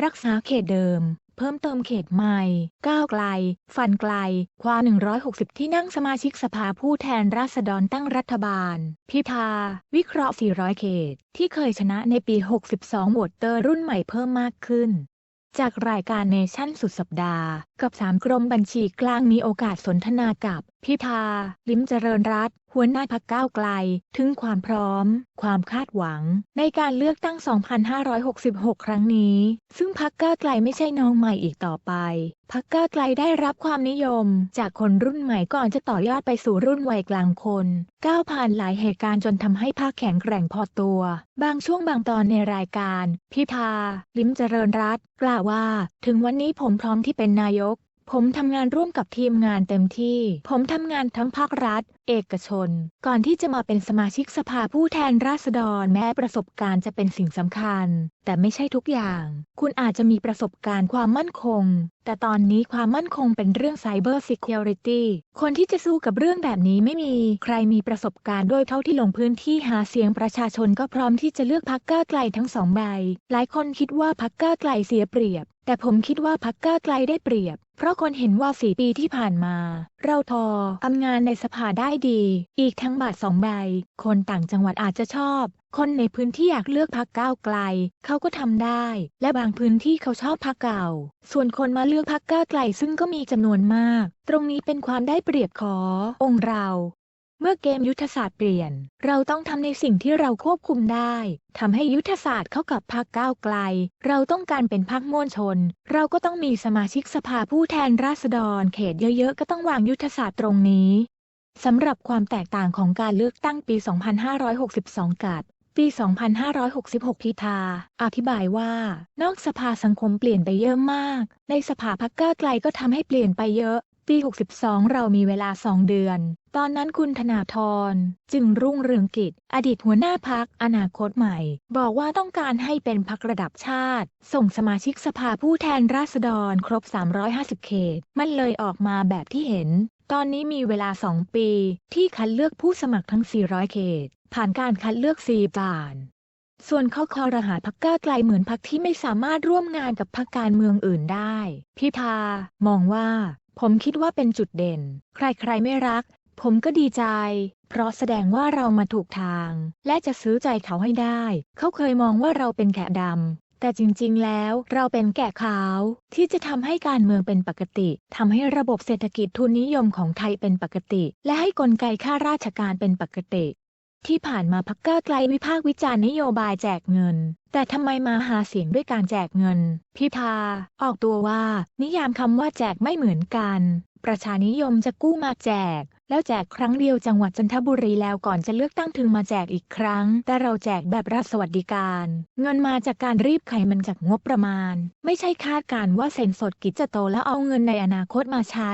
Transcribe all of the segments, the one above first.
รักษาเขตเดิม เพิ่มเติมเขตใหม่ ก้าวไกล ฟันไกล คว้า 160 ที่นั่งสมาชิกสภาผู้แทนราษฎรตั้งรัฐบาล พิธา วิเคราะห์ 400 เขต ที่เคยชนะในปี 62โหวตเตอร์รุ่นใหม่เพิ่มมากขึ้นจากรายการเนชั่นสุดสัปดาห์ กับสามกรมบัญชีกลางมีโอกาสสนทนากับ พิธา ลิมเจริญรัต หัวหน้าพักก้าวไกล ถึงความพร้อม ความคาดหวัง ในการเลือกตั้ง 2566 ครั้งนี้ ซึ่งพักก้าวไกลไม่ใช่น้องใหม่อีกต่อไป พักก้าวไกลได้รับความนิยม จากคนรุ่นใหม่ก่อนจะต่อยอดไปสู่รุ่นวัยกลางคน ก้าวผ่านหลายเหตุการณ์จนทำให้พักแข็งแกร่งพอตัว บางช่วงบางตอนในรายการ พิธา ลิมเจริญรัตกล่าวว่า ถึงวันนี้ผมพร้อมที่เป็นนายก ผมทำงานร่วมกับทีมงานเต็มที่ ผมทำงานทั้งภาครัฐ เอกชน ก่อนที่จะมาเป็นสมาชิกสภาผู้แทนราษฎรแม้ประสบการณ์จะเป็นสิ่งสำคัญ แต่ไม่ใช่ทุกอย่าง คุณอาจจะมีประสบการณ์ความมั่นคง แต่ตอนนี้ความมั่นคงเป็นเรื่อง Cyber Security คนที่จะสู้กับเรื่องแบบนี้ไม่มีใครมีประสบการณ์ด้วยเท่าที่ลงพื้นที่หาเสียงประชาชนก็พร้อมที่จะเลือกพักก้าวไกลทั้งสองใบ หลายคนคิดว่าพักก้าวไกลเสียเปรียบ แต่ผมคิดว่าพักก้าไกลได้เปรียบ เพราะคนเห็นว่าสี่ปีที่ผ่านมา เราทอทำงานในสภาได้ดี อีกทั้งบาทสองใบ คนต่างจังหวัดอาจจะชอบ คนในพื้นที่อยากเลือกพักก้าวไกล เขาก็ทำได้ และบางพื้นที่เขาชอบพักเก่า ส่วนคนมาเลือกพักก้าวไกลซึ่งก็มีจำนวนมาก ตรงนี้เป็นความได้เปรียบขององค์เรา เมื่อเกมยุทธศาสตร์เปลี่ยน เราต้องทำในสิ่งที่เราควบคุมได้ทำให้ยุทธศาสตร์เข้ากับพรรคก้าวไกล เราต้องการเป็นพรรคมวลชน เราก็ต้องมีสมาชิกสภาผู้แทนราษฎร เขตเยอะๆ ก็ต้องวางยุทธศาสตร์ตรงนี้สำหรับความแตกต่างของการเลือกตั้งปี 2562 กับปี 2566 พิธา อธิบายว่า นอกสภาสังคมเปลี่ยนไปเยอะมาก ในสภาพักก้าวไกลก็ทำให้เปลี่ยนไปเยอะ ปี 62 เรามีเวลา2เดือน ตอนนั้นคุณธนาธรจึงรุ่งเรืองกิจ อดีตหัวหน้าพักอนาคตใหม่ บอกว่าต้องการให้เป็นพักระดับชาติ ส่งสมาชิกสภาผู้แทนราษฎรครบ 350 เขต มันเลยออกมาแบบที่เห็น ตอนนี้มีเวลา 2 ปี ที่คัดเลือกผู้สมัครทั้ง 400 เขต ผ่านการคัดเลือก4ด่านส่วนข้อคอรหาพักก้าไกลเหมือนพักที่ไม่สามารถร่วมงานกับพักการเมืองอื่นได้ พิธา มองว่า ผมคิดว่าเป็นจุดเด่น ใครๆไม่รัก ผมก็ดีใจ เพราะแสดงว่าเรามาถูกทาง และจะซื้อใจเขาให้ได้ เขาเคยมองว่าเราเป็นแกะดำ แต่จริงๆ แล้วเราเป็นแกะขาว ที่จะทำให้การเมืองเป็นปกติ ทำให้ระบบเศรษฐกิจทุนนิยมของไทยเป็นปกติ และให้กลไกข้าราชการเป็นปกติ ที่ผ่านมาพักก้าไกลวิพากษ์วิจารณ์นโยบายแจกเงิน แต่ทำไมมาหาเสียงด้วยการแจกเงิน พิธา ออกตัวว่า นิยามคำว่าแจกไม่เหมือนกัน ประชานิยมจะกู้มาแจก แล้วแจกครั้งเดียวจังหวัดจันทบุรีแล้วก่อนจะเลือกตั้งถึงมาแจกอีกครั้ง แต่เราแจกแบบรัฐสวัสดิการ เงินมาจากการรีบไขมันจากงบประมาณ ไม่ใช่คาดการณ์ว่าเซ็นสดกิจจะโตแล้วเอาเงินในอนาคตมาใช้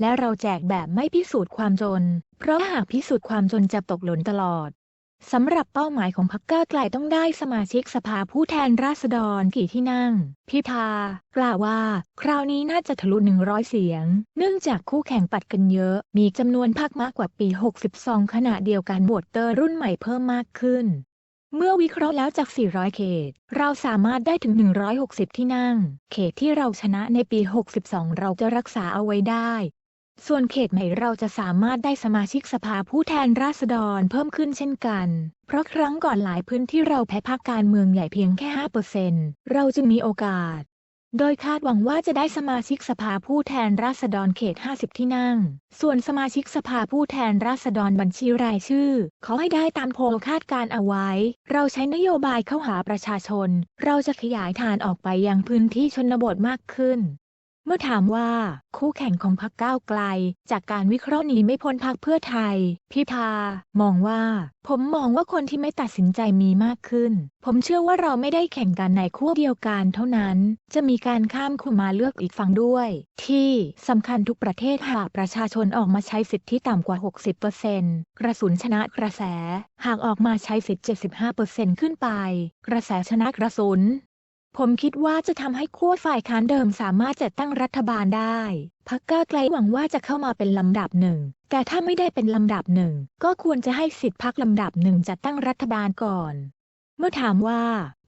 และเราแจกแบบไม่พิสูจน์ความจน เพราะหากพิสูจน์ความจนจะตกหล่นตลอดสำหรับเป้าหมายของพรรคก้าวไกลต้องได้สมาชิกสภาผู้แทนราษฎรกี่ที่นั่ง พิธากล่าวว่า คราวนี้น่าจะทะลุ 100 เสียง เนื่องจากคู่แข่งปัดกันเยอะ มีจำนวนพรรคมากกว่าปี 62 ขณะเดียวกันโหวตเตอร์รุ่นใหม่เพิ่มมากขึ้น เมื่อวิเคราะห์แล้วจาก 400 เขต เราสามารถได้ถึง 160 ที่นั่ง เขตที่เราชนะในปี 62 เราจะรักษาเอาไว้ได้ ส่วนเขตใหม่เราจะสามารถได้สมาชิกสภาผู้แทนราษฎรเพิ่มขึ้นเช่นกัน เพราะครั้งก่อนหลายพื้นที่เราแพ้พรรคการเมืองใหญ่เพียงแค่ 5%เราจึงมีโอกาส โดยคาดหวังว่าจะได้สมาชิกสภาผู้แทนราษฎรเขต 50 ที่นั่ง ส่วนสมาชิกสภาผู้แทนราษฎรบัญชีรายชื่อ ขอให้ได้ตามโพลคาดการเอาไว้ เราใช้นโยบายเข้าหาประชาชน เราจะขยายฐานออกไปยังพื้นที่ชนบทมากขึ้น มื่อถามว่าคู่แข่งของพรรคก้าวไกล จากการวิเคราะห์นี้ไม่พ้นพรรคเพื่อไทย พิธามองว่า ผมมองว่าคนที่ไม่ตัดสินใจมีมากขึ้น ผมเชื่อว่าเราไม่ได้แข่งกันในคู่เดียวกันเท่านั้น จะมีการข้ามคู่มาเลือกอีกฝั่งด้วย ที่สำคัญทุกประเทศหากประชาชนออกมาใช้สิทธิต่ำกว่า 60%กระสุนชนะกระแส หากออกมาใช้สิทธิ์75%ขึ้นไป กระแสชนะกระสุน ผมคิดว่าจะทำให้ขั้วฝ่ายค้านเดิมสามารถจัดตั้งรัฐบาลได้พักก้าวไกลหวังว่าจะเข้ามาเป็นลำดับหนึ่ง แต่ถ้าไม่ได้เป็นลำดับหนึ่ง ก็ควรจะให้สิทธิพักลำดับหนึ่งจัดตั้งรัฐบาลก่อน เมื่อถามว่า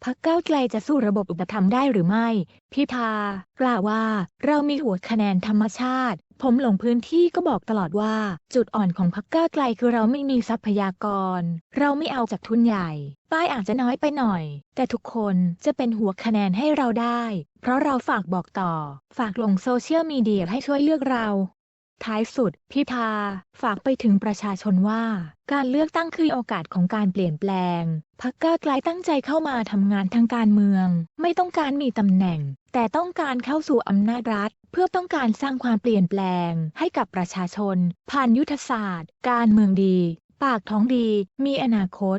พักก้าวไกลจะสู้ระบบอุปถัมภ์ได้หรือไม่ พิธากล่าวว่าเรามีหัวคะแนนธรรมชาติ ผมลงพื้นที่ก็บอกตลอดว่า จุดอ่อนของพักก้าวไกลคือเราไม่มีทรัพยากร เราไม่เอาจากทุนใหญ่ ป้ายอาจจะน้อยไปหน่อย แต่ทุกคนจะเป็นหัวคะแนนให้เราได้ เพราะเราฝากบอกต่อ ฝากลงโซเชียลมีเดียให้ช่วยเลือกเรา ท้ายสุด พิธาฝากไปถึงประชาชนว่า การเลือกตั้งคือโอกาสของการเปลี่ยนแปลงพักก้าวไกลตั้งใจเข้ามาทำงานทางการเมือง ไม่ต้องการมีตำแหน่ง แต่ต้องการเข้าสู่อำนาจรัฐ เพื่อต้องการสร้างความเปลี่ยนแปลง ให้กับประชาชน ผ่านยุทธศาสตร์ การเมืองดี ปากท้องดี มีอนาคต